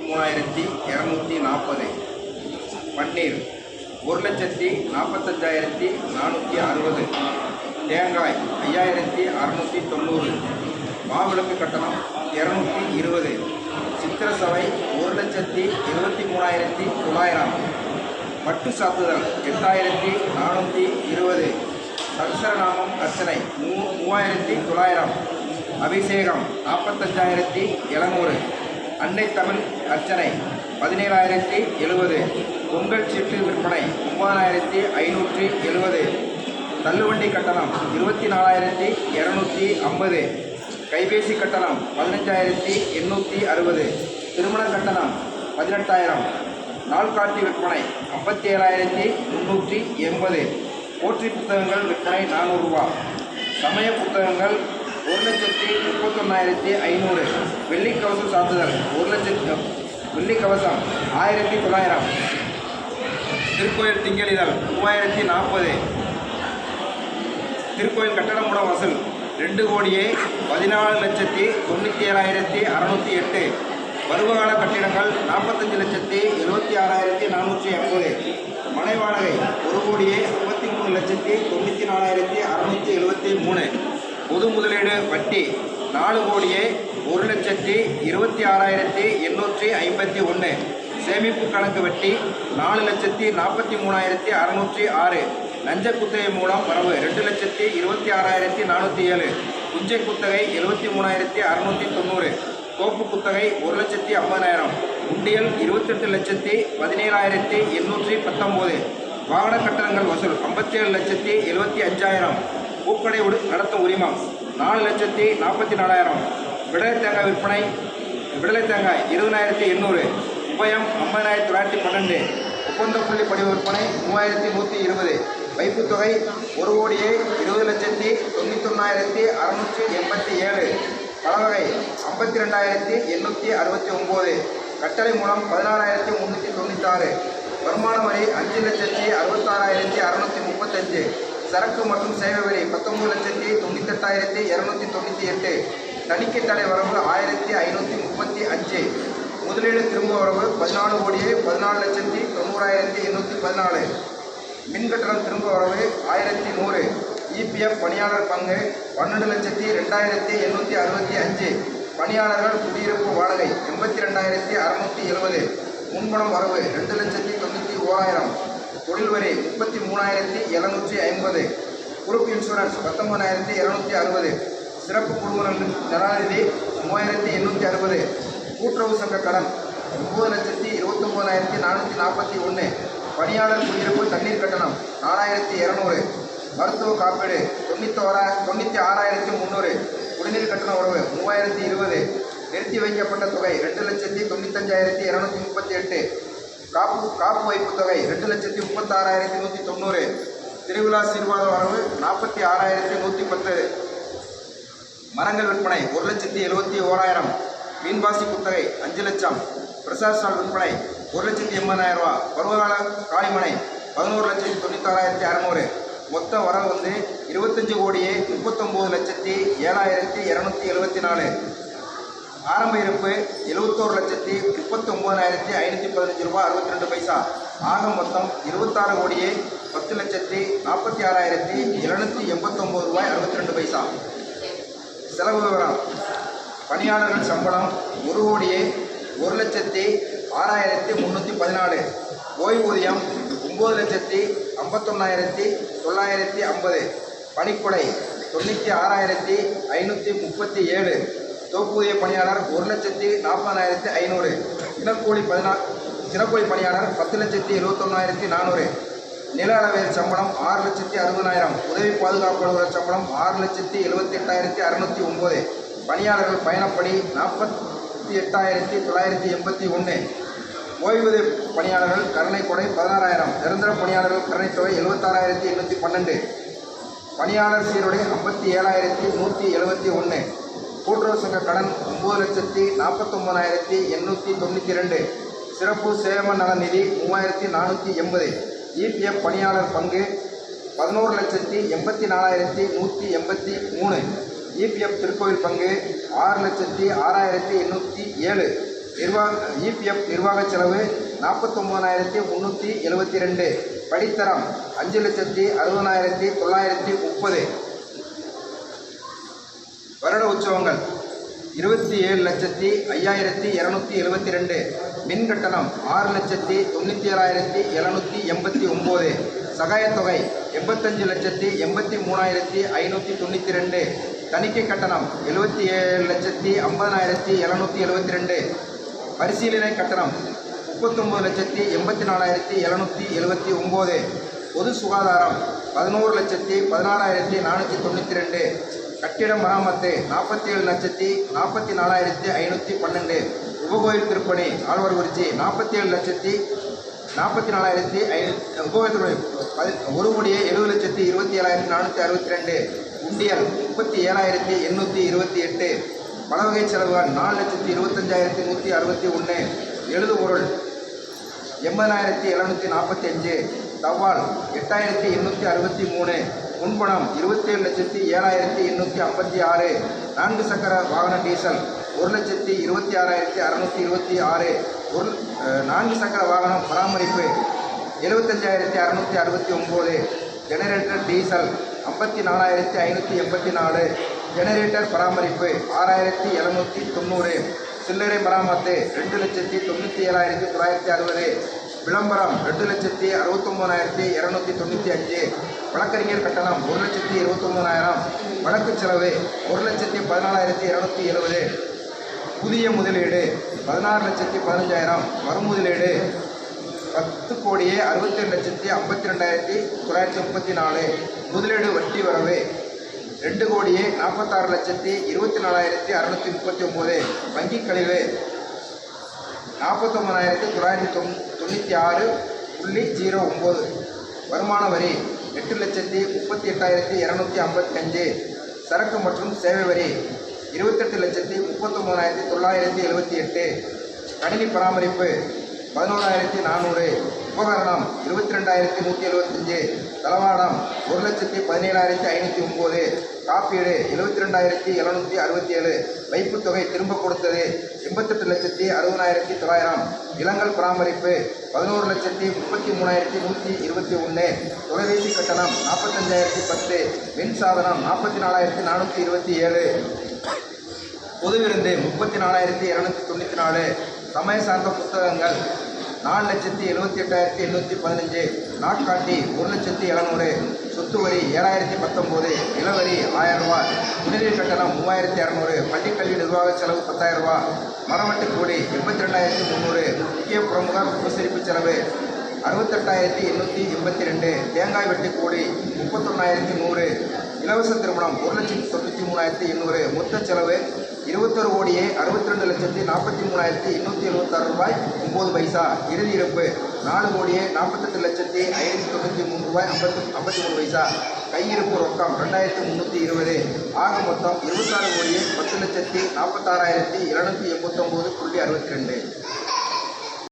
மூணாயிரத்தி இரநூத்தி நாற்பது. பன்னீர் ஒரு லட்சத்தி நாற்பத்தஞ்சாயிரத்தி நானூற்றி அறுபது. தேங்காய் ஐயாயிரத்தி அறநூற்றி தொண்ணூறு. மாவிளக்கு கட்டணம் இரநூத்தி இருபது. சித்திரசபை ஒரு லட்சத்தி இருபத்தி மூணாயிரத்தி தொள்ளாயிரம். பட்டு சாத்துதல் எட்டாயிரத்தி நானூற்றி இருபது. சகசரநாமம் அர்ச்சனை மூ மூவாயிரத்தி தொள்ளாயிரம். அபிஷேகம் நாற்பத்தஞ்சாயிரத்தி எழுநூறு. அன்னை தமிழ் அர்ச்சனை பதினேழாயிரத்தி எழுபது பொங்கல் சீட்டு விற்பனை ஒன்பதாயிரத்தி ஐநூற்றி எழுபது தள்ளுவண்டி கட்டணம் இருபத்தி நாலாயிரத்தி இரநூத்தி ஐம்பது. கைபேசி கட்டணம் பதினஞ்சாயிரத்தி எண்ணூற்றி அறுபது. திருமண கட்டணம் பதினெட்டாயிரம். நாள்காட்டி விற்பனை ஐம்பத்தி ஏழாயிரத்தி முந்நூற்றி எண்பது. போற்றி புத்தகங்கள் விற்பனை நானூறுரூவா சமய புத்தகங்கள் ஒரு லட்சத்தி முப்பத்தொன்னாயிரத்தி ஐநூறு. வெள்ளிக்கவசம் சாத்துதல் ஒரு லட்சத்தி வெள்ளிக்கவசம் ஆயிரத்தி தொள்ளாயிரம். திருக்கோயில் திங்களிதழ் மூவாயிரத்தி நாற்பது. திருக்கோயில் கட்டடமுட வசூல் ரெண்டு கோடியே பதினாலு லட்சத்தி தொண்ணூற்றி ஏழாயிரத்தி அறநூற்றி எட்டு. பருவகால கட்டிடங்கள் நாற்பத்தஞ்சு லட்சத்தி எழுபத்தி ஆறாயிரத்தி நானூற்றி எண்பது. மனை வாடகை ஒரு கோடியே முப்பத்தி மூணு லட்சத்தி தொண்ணூற்றி நாலாயிரத்தி அறநூற்றி எழுபத்தி மூணு. பொது முதலீடு வட்டி நாலு கோடியே ஒரு லட்சத்தி இருபத்தி ஆறாயிரத்தி எண்ணூற்றி ஐம்பத்தி ஒன்று சேமிப்பு கணக்கு வட்டி நாலு லட்சத்தி நாற்பத்தி மூணாயிரத்தி அறநூற்றி ஆறு. லஞ்ச குத்தகை மூலம் வரவு ரெண்டு லட்சத்தி இருபத்தி ஆறாயிரத்தி நானூற்றி ஏழு. குஞ்சை குத்தகை எழுபத்தி மூணாயிரத்தி அறநூற்றி தொண்ணூறு. கோப்பு குத்தகை ஒரு லட்சத்தி ஐம்பதாயிரம். உண்டியல் இருபத்தெட்டு லட்சத்தி பதினேழாயிரத்தி எண்ணூற்றி பத்தொம்போது. வாகன கட்டணங்கள் வசூல் ஐம்பத்தேழு லட்சத்தி எழுபத்தி அஞ்சாயிரம். பூக்கடை நடத்தும் உரிமம். நாலு லட்சத்தி நாற்பத்தி நாலாயிரம். விடலை தேங்காய் விற்பனை விடலை தேங்காய் இருபதாயிரத்தி எண்ணூறு. உபயம் ஐம்பதாயிரத்தி தொள்ளாயிரத்தி பன்னெண்டு. ஒப்பந்த புள்ளி படிவ விற்பனை மூவாயிரத்தி நூற்றி இருபது. வைப்புத் தொகை ஒரு கோடியே இருபது லட்சத்தி தொண்ணூத்தொன்னாயிரத்தி அறநூற்றி எண்பத்தி ஏழு. பலவகை ஐம்பத்தி ரெண்டாயிரத்தி எண்ணூற்றி அறுபத்தி ஒம்பது கட்டளை மூலம் பதினாறாயிரத்தி முந்நூற்றி ஆறு வருமான வரி அஞ்சு லட்சத்தி அறுபத்தாறாயிரத்தி அறநூற்றி முப்பத்தஞ்சு. சரக்கு மற்றும் சேவை வரி பத்தொம்பது லட்சத்தி தொண்ணூத்தெட்டாயிரத்தி இரநூத்தி தொண்ணூற்றி எட்டு. தணிக்கை தடை வரவு ஆயிரத்தி ஐநூற்றி முப்பத்தி அஞ்சு. முதலீடு திரும்ப வரவு பதினாலு கோடியே பதினாலு லட்சத்தி தொண்ணூறாயிரத்தி எண்ணூற்றி பதினாலு. மின் கட்டணம் திரும்ப வரவு ஆயிரத்தி நூறு. இபிஎஃப் பணியாளர் பங்கு பன்னெண்டு லட்சத்தி ரெண்டாயிரத்தி எண்ணூற்றி அறுபத்தி அஞ்சு. பணியாளர்கள் குடியிருப்பு வாடகை எண்பத்தி ரெண்டாயிரத்தி அறநூற்றி எழுபது. முன்பணம் வரவு ரெண்டு லட்சத்தி தொண்ணூற்றி ஓராயிரம். தொழில் வரி முப்பத்தி மூணாயிரத்தி எழுநூற்றி ஐம்பது. குரூப் இன்சூரன்ஸ் பத்தொன்பதாயிரத்தி இரநூத்தி அறுபது. சிறப்பு குடும்ப நல- மூவாயிரத்தி எண்ணூற்றி அறுபது. கூட்டுறவு சங்க கடன் ஒம்பது லட்சத்தி இருபத்தொம்போதாயிரத்தி நானூற்றி நாற்பத்தி ஒன்று. பணியாளர் குடியிருப்பு தண்ணீர் கட்டணம் நாலாயிரத்தி இரநூறு. மருத்துவ காப்பீடு தொண்ணூத்தோரா தொண்ணூற்றி ஆறாயிரத்தி முந்நூறு. குடிநீர் கட்டண உறவு மூவாயிரத்தி இருபது. நிறுத்தி வைக்கப்பட்ட தொகை ரெண்டு லட்சத்தி தொண்ணூத்தஞ்சாயிரத்தி இரநூத்தி முப்பத்தி எட்டு. காப்பு காப்பு வைப்பு தொகை ரெண்டு லட்சத்தி முப்பத்தாறாயிரத்தி நூற்றி தொண்ணூறு. திருவிழா சீர்வாத வரவு நாற்பத்தி ஆறாயிரத்தி நூற்றி பத்து. மரங்கள் விற்பனை ஒரு லட்சத்தி எழுபத்தி ஓராயிரம். மீன்பாசி குத்தகை அஞ்சு லட்சம். பிரசாத் ஸ்டால் விற்பனை ஒரு லட்சத்தி எண்பதாயிரம் ரூபா. பருவகால காளிமனை பதினோரு லட்சத்தி தொண்ணூத்தாறாயிரத்தி அறநூறு. மொத்த வரவு வந்து இருபத்தஞ்சு கோடியே முப்பத்தொம்போது லட்சத்தி ஏழாயிரத்தி இரநூத்தி எழுபத்தி நாலு. ஆரம்ப இருப்பு எழுபத்தோரு லட்சத்தி முப்பத்தி ஒம்பதாயிரத்தி ஐநூற்றி பதினஞ்சு ரூபாய் அறுபத்தி ரெண்டு பைசா. ஆக மொத்தம் இருபத்தாறு கோடியே பத்து லட்சத்தி நாற்பத்தி ஆறாயிரத்தி எழுநூற்றி எண்பத்தொம்போது ரூபாய் அறுபத்தி ரெண்டு பைசா. செலவு விவரம். பணியாளர்கள் சம்பளம் ஒரு கோடியே ஒரு லட்சத்தி ஆறாயிரத்தி முந்நூற்றி பதினாலு. ஓய்வூதியம் ஒம்பது லட்சத்தி ஐம்பத்தொன்னாயிரத்தி தொள்ளாயிரத்தி ஐம்பது. பணிக்கொடை தொண்ணூற்றி ஆறாயிரத்தி ஐநூற்றி முப்பத்தி ஏழு. தொகுப்பூதிய பணியாளர் ஒரு லட்சத்தி நாற்பதாயிரத்தி ஐநூறு தினக்கூலி பதினா தினக்கூலி பணியாளர் பத்து லட்சத்தி இருபத்தொன்னாயிரத்தி நானூறு. நில அளவியல் சம்பளம் ஆறு லட்சத்தி அறுபதாயிரம். உதவி பாதுகாப்பு அலுவலர் சம்பளம் ஆறு லட்சத்தி எழுபத்தி எட்டாயிரத்தி அறுநூற்றி ஒம்பது பணியாளர்கள் பயணப்படி நாற்பத்தி எட்டாயிரத்தி தொள்ளாயிரத்தி எண்பத்தி ஒன்று ஓய்வூதிய பணியாளர்கள் கருணை கொடை பதினாறாயிரம். நிரந்தர பணியாளர்கள் கருணை தொகை எழுபத்தாறாயிரத்தி எண்ணூற்றி பன்னெண்டு. பணியாளர் சீருடை ஐம்பத்தி ஏழாயிரத்தி நூற்றி எழுபத்தி ஒன்று கூட்டுறவு சங்க கடன் ஒம்பது லட்சத்தி நாற்பத்தொம்பதாயிரத்தி எண்ணூற்றி தொண்ணூற்றி ரெண்டு சிறப்பு சேம நல நிதி மூவாயிரத்தி நானூற்றி எண்பது. இபிஎஃப் பணியாளர் பங்கு பதினோரு லட்சத்தி எண்பத்தி நாலாயிரத்தி நூற்றி எண்பத்தி மூணு. இபிஎஃப் திருக்கோயில் பங்கு ஆறு லட்சத்தி ஆறாயிரத்தி எண்ணூற்றி ஏழு. நிர்வாக இபிஎஃப் நிர்வாக செலவு நாற்பத்தொம்போதாயிரத்தி முந்நூற்றி எழுபத்தி ரெண்டு படித்தரம் அஞ்சு லட்சத்தி அறுபதாயிரத்தி தொள்ளாயிரத்தி முப்பது. உற்சவங்கள் இருபத்தி ஏழு லட்சத்தி ஐயாயிரத்தி இரநூத்தி எழுபத்தி ரெண்டு. மின் கட்டணம் ஆறு லட்சத்தி தொண்ணூற்றி ஏழாயிரத்தி எழுநூற்றி எண்பத்தி ஒம்பது. சகாயத்தொகை எண்பத்தஞ்சு லட்சத்தி எண்பத்தி மூணாயிரத்தி ஐநூற்றி தொண்ணூற்றி ரெண்டு. தணிக்கை கட்டணம் எழுபத்தி ஏழு லட்சத்தி ஐம்பதனாயிரத்தி எழுநூற்றி எழுபத்தி ரெண்டு. பரிசீலனை கட்டணம் முப்பத்தொம்பது லட்சத்தி எண்பத்தி நாலாயிரத்தி எழுநூற்றி எழுபத்தி ஒம்பது. பொது சுகாதாரம் பதினோரு லட்சத்தி பதினாறாயிரத்தி நானூற்றி தொண்ணூற்றி ரெண்டு. கட்டிட மராமத்து நாற்பத்தி ஏழு லட்சத்தி நாற்பத்தி நாலாயிரத்தி ஐநூற்றி பன்னெண்டு. உபகோயில் திருப்பணி ஆழ்வார்குறிச்சி நாற்பத்தி ஏழு லட்சத்தி நாற்பத்தி நாலாயிரத்தி ஐநூற்றி உபகோயில் திருப்பணி ஒரு கோடியே எழுபது லட்சத்தி இருபத்தி ஏழாயிரத்தி நானூற்றி அறுபத்தி ரெண்டு. உண்டியல் முப்பத்தி ஏழாயிரத்தி எண்ணூற்றி இருபத்தி எட்டு. பலவகை செலவுகள் நாலு லட்சத்தி இருபத்தஞ்சாயிரத்தி நூற்றி அறுபத்தி ஒன்று எழுதுபொருள் எண்பதாயிரத்தி எழுநூற்றி நாற்பத்தி அஞ்சு. தபால் எட்டாயிரத்தி எண்ணூற்றி அறுபத்தி மூணு. முன்பணம் இருபத்தேழு லட்சத்தி ஏழாயிரத்தி எண்ணூற்றி ஐம்பத்தி ஆறு. நான்கு சக்கர வாகன டீசல் ஒரு லட்சத்தி இருபத்தி ஆறாயிரத்தி அறநூற்றி இருபத்தி ஆறு. ஒரு நான்கு சக்கர வாகனம் பராமரிப்பு எழுபத்தஞ்சாயிரத்தி அறநூற்றி அறுபத்தி ஒம்பது. ஜெனரேட்டர் டீசல் ஐம்பத்தி நாலாயிரத்தி ஐநூற்றி எண்பத்தி நாலு. ஜெனரேட்டர் பராமரிப்பு ஆறாயிரத்தி எழுநூற்றி தொண்ணூறு. சில்லறை மராமத்து ரெண்டு லட்சத்தி தொண்ணூற்றி ஏழாயிரத்தி தொள்ளாயிரத்தி அறுபது. விளம்பரம் ரெண்டு லட்சத்தி அறுபத்தொம்போதாயிரத்தி இரநூத்தி தொண்ணூற்றி அஞ்சு. வழக்கறிஞர் கட்டணம் ஒரு லட்சத்தி இருபத்தொம்போதாயிரம் வழக்கு செலவு ஒரு லட்சத்தி பதினாலாயிரத்தி இரநூத்தி எழுபது புதிய முதலீடு பதினாறு லட்சத்தி பதினஞ்சாயிரம். மறுமுதலீடு பத்து கோடியே அறுபத்தேழு லட்சத்தி ஐம்பத்தி ரெண்டாயிரத்தி தொள்ளாயிரத்தி முப்பத்தி நாலு முதலீடு வட்டி வரவு ரெண்டு கோடியே நாற்பத்தாறு லட்சத்தி இருபத்தி நாலாயிரத்தி அறநூற்றி முப்பத்தி ஒம்பது வங்கிக் கழிவு நாற்பத்தொம்பதாயிரத்தி தொள்ளாயிரத்தி தொண் தொண்ணூற்றி ஆறு புள்ளி ஜீரோ ஒம்பது. வருமான வரி எட்டு லட்சத்தி முப்பத்தி எட்டாயிரத்தி இரநூத்தி ஐம்பத்தஞ்சு. சரக்கு மற்றும் சேவை வரி இருபத்தெட்டு லட்சத்தி முப்பத்தொம்போதாயிரத்தி தொள்ளாயிரத்தி எழுபத்தி எட்டு. கணினி பராமரிப்பு பதினோராயிரத்தி நானூறு. உபகரணம் இருபத்தி ரெண்டாயிரத்தி நூற்றி எழுபத்தஞ்சு தளவாடம் ஒரு லட்சத்தி பதினேழாயிரத்தி ஐநூற்றி ஒம்பது காப்பீடு எழுபத்தி ரெண்டாயிரத்தி எழுநூற்றி அறுபத்தி ஏழு வைப்புத் தொகை திரும்ப கொடுத்தது எண்பத்தெட்டு லட்சத்தி அறுபதாயிரத்தி தொள்ளாயிரம். இளங்கல் பராமரிப்பு பதினோரு லட்சத்தி முப்பத்தி மூணாயிரத்தி நூற்றி இருபத்தி ஒன்று தொலைபேசி கட்டணம் நாற்பத்தஞ்சாயிரத்தி பத்து. மின் சாதனம் நாற்பத்தி நாலாயிரத்தி நானூற்றி இருபத்தி ஏழு. பொது விருந்து முப்பத்தி நாலாயிரத்தி இரநூத்தி தொண்ணூற்றி நாலு. சமய சார்ந்த புத்தகங்கள் நாலு லட்சத்தி எழுபத்தி எட்டாயிரத்தி எண்ணூற்றி பதினஞ்சு. நாட்காட்டி ஒரு லட்சத்தி எழுநூறு. சொத்து வரி ஏழாயிரத்தி பத்தொம்போது. நிலவரி ஆயிரம் ரூபாய். குடிநீர் கட்டணம் மூவாயிரத்தி இரநூறு பள்ளிக்கல்வி நிர்வாக செலவு பத்தாயிரம் ரூபாய். மரவட்டு கூலி எண்பத்தி ரெண்டாயிரத்தி முந்நூறு முக்கிய பிரமுக உபசரிப்பு செலவு அறுபத்தெட்டாயிரத்தி எண்ணூற்றி எண்பத்தி ரெண்டு தேங்காய் வெட்டி கூலி முப்பத்தொன்னாயிரத்தி நூறு. இலவச திருமணம் ஒரு லட்சத்தி தொண்ணூற்றி மூணாயிரத்தி எண்ணூறு. மொத்த செலவு இருபத்தொரு கோடியே அறுபத்தி ரெண்டு லட்சத்தி நாற்பத்தி மூணாயிரத்தி எண்ணூற்றி எழுபத்தாறு ரூபாய் ஒம்பது பைசா. இறுதி இருப்பு நாலு கோடியே நாற்பத்தெட்டு லட்சத்தி ஐநூற்றி தொண்ணூற்றி மூணு ரூபாய் ஐம்பத்தி ஐம்பத்தி மூணு பைசா. கையிருப்பு ரொக்கம் ரெண்டாயிரத்தி முந்நூற்றி இருபது. ஆக மொத்தம் இருபத்தாறு கோடியே பத்து லட்சத்தி நாற்பத்தாறாயிரத்தி இரநூத்தி எண்பத்தொம்போது புள்ளி அறுபத்தி ரெண்டு.